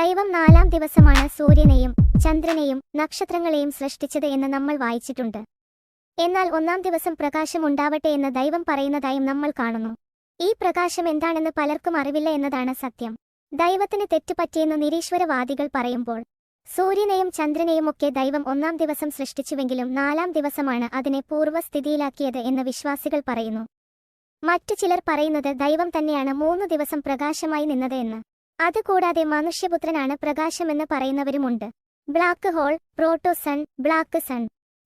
ദൈവം നാലാം ദിവസമാണ് സൂര്യനെയും ചന്ദ്രനെയും നക്ഷത്രങ്ങളെയും സൃഷ്ടിച്ചത് എന്ന് നമ്മൾ വായിച്ചിട്ടുണ്ട്. എന്നാൽ ഒന്നാം ദിവസം പ്രകാശം ഉണ്ടാവട്ടെ എന്ന് ദൈവം പറയുന്നതായും നമ്മൾ കാണുന്നു. ഈ പ്രകാശം എന്താണെന്ന് പലർക്കും അറിവില്ല എന്നതാണ് സത്യം. ദൈവത്തിന് തെറ്റുപറ്റിയെന്ന് നിരീശ്വരവാദികൾ പറയുമ്പോൾ സൂര്യനെയും ചന്ദ്രനെയും ഒക്കെ ദൈവം ഒന്നാം ദിവസം സൃഷ്ടിച്ചുവെങ്കിലും നാലാം ദിവസമാണ് അതിനെ പൂർവസ്ഥിതിയിലാക്കിയത് എന്ന് വിശ്വാസികൾ പറയുന്നു. മറ്റു ചിലർ പറയുന്നത് ദൈവം തന്നെയാണ് മൂന്ന് ദിവസം പ്രകാശമായി നിന്നത് എന്ന്. അതുകൂടാതെ മനുഷ്യപുത്രനാണ് പ്രകാശമെന്ന് പറയുന്നവരുമുണ്ട്. Black hole protosun black sun.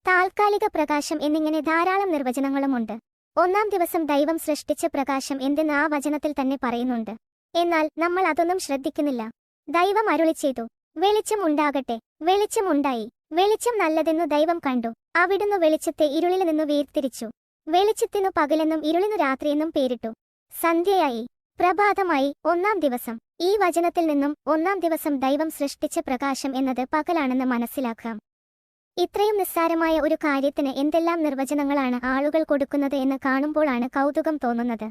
താൽക്കാലിക പ്രകാശം എന്നിങ്ങനെ ധാരാളം നിർവചനങ്ങളുമുണ്ട്. ഒന്നാം ദിവസം ദൈവം സൃഷ്ടിച്ച പ്രകാശം എന്തെന്ന് ആ വചനത്തിൽ തന്നെ പറയുന്നുണ്ട്. എന്നാൽ നമ്മൾ അതൊന്നും ശ്രദ്ധിക്കുന്നില്ല. ദൈവം അരുളി ചെയ്തു വെളിച്ചം ഉണ്ടാകട്ടെ വെളിച്ചം ഉണ്ടായി വെളിച്ചം നല്ലതെന്നു ദൈവം കണ്ടു അവിടുന്ന് വെളിച്ചത്തെ ഇരുളിൽ നിന്നു വേർതിരിച്ചു. വെളിച്ചത്തിനു പകലെന്നും ഇരുളിനു രാത്രിയെന്നും പേരിട്ടു. സന്ധ്യയായി പ്രഭാതമായി ഒന്നാം ദിവസം. ഈ വചനത്തിൽ നിന്നും ഒന്നാം ദിവസം ദൈവം സൃഷ്ടിച്ച പ്രകാശം എന്നത് പകലാണെന്ന് മനസ്സിലാക്കാം. ഇത്രയും നിസ്സാരമായ ഒരു കാര്യത്തിന് എന്തെല്ലാം നിർവചനങ്ങളാണ് ആളുകൾ കൊടുക്കുന്നത് എന്ന് കാണുമ്പോഴാണ് കൗതുകം തോന്നുന്നത്.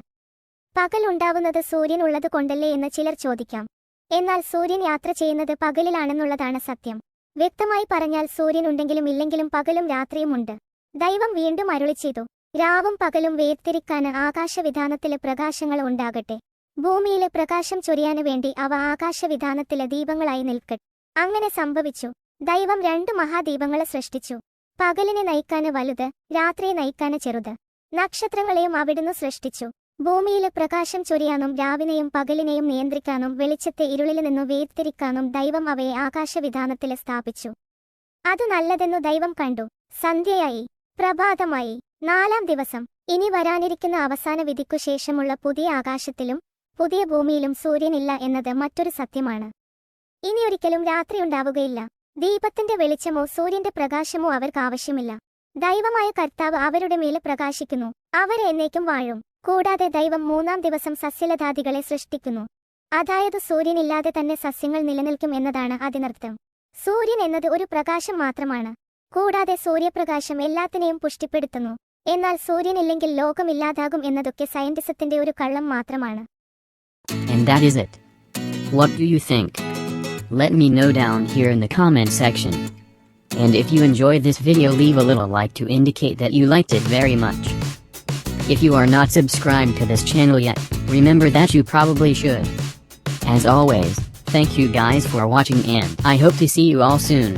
പകൽ ഉണ്ടാവുന്നത് സൂര്യൻ ഉള്ളത് കൊണ്ടല്ലേ എന്ന് ചിലർ ചോദിക്കാം. എന്നാൽ സൂര്യൻ യാത്ര ചെയ്യുന്നത് പകലിലാണെന്നുള്ളതാണ് സത്യം. വ്യക്തമായി പറഞ്ഞാൽ സൂര്യൻ ഉണ്ടെങ്കിലും ഇല്ലെങ്കിലും പകലും രാത്രിയുമുണ്ട് ദൈവം വീണ്ടും അരുളി ചെയ്തു രാവും പകലും വേർതിരിക്കാൻ ആകാശവിധാനത്തിലെ പ്രകാശങ്ങൾ ഉണ്ടാകട്ടെ. ഭൂമിയിലെ പ്രകാശം ചൊരിയാനു വേണ്ടി അവ ആകാശവിധാനത്തിലെ ദീപങ്ങളായി നിൽക്കട്ടെ അങ്ങനെ സംഭവിച്ചു. ദൈവം രണ്ടു മഹാദീപങ്ങളെ സൃഷ്ടിച്ചു. പകലിനെ നയിക്കാന് വലുത് രാത്രിയെ നയിക്കാന് ചെറുത്. നക്ഷത്രങ്ങളെയും അവിടുന്ന് സൃഷ്ടിച്ചു. ഭൂമിയിലെ പ്രകാശം ചൊരിയാനും രാവിനെയും പകലിനെയും നിയന്ത്രിക്കാനും വെളിച്ചത്തെ ഇരുളിൽ നിന്നു വേർതിരിക്കാനും ദൈവം അവയെ ആകാശവിധാനത്തിലെ സ്ഥാപിച്ചു. അത് നല്ലതെന്നു ദൈവം കണ്ടു. സന്ധ്യയായി. പ്രഭാതമായി. നാലാം ദിവസം. ഇനി വരാനിരിക്കുന്ന അവസാന വിധിക്കു ശേഷമുള്ള പുതിയ ആകാശത്തിലും പുതിയ ഭൂമിയിലും സൂര്യനില്ല എന്നത് മറ്റൊരു സത്യമാണ്. ഇനിയൊരിക്കലും രാത്രിയുണ്ടാവുകയില്ല. ദീപത്തിന്റെ വെളിച്ചമോ സൂര്യന്റെ പ്രകാശമോ അവർക്കാവശ്യമില്ല ദൈവമായ കർത്താവ് അവരുടെ മേലെ പ്രകാശിക്കുന്നു. അവരെ എന്നേക്കും വാഴും. കൂടാതെ ദൈവം മൂന്നാം ദിവസം സസ്യലതാദികളെ സൃഷ്ടിക്കുന്നു. അതായത് സൂര്യനില്ലാതെ തന്നെ സസ്യങ്ങൾ നിലനിൽക്കും എന്നതാണ് അതിനർത്ഥം. സൂര്യൻ എന്നത് ഒരു പ്രകാശം മാത്രമാണ്. കൂടാതെ സൂര്യപ്രകാശം എല്ലാത്തിനെയും പുഷ്ടിപ്പെടുത്തുന്നു. എന്നാൽ സൂര്യനില്ലെങ്കിൽ ലോകമില്ലാതാകും എന്നതൊക്കെ സയന്റിസത്തിന്റെ ഒരു കള്ളം മാത്രമാണ്. And that is it. What do you think? Let me know down here in the comment section. And if you enjoyed this video leave a little like to indicate that you liked it very much. If you are not subscribed to this channel yet, remember that you probably should. As always, thank you guys for watching and I hope to see you all soon.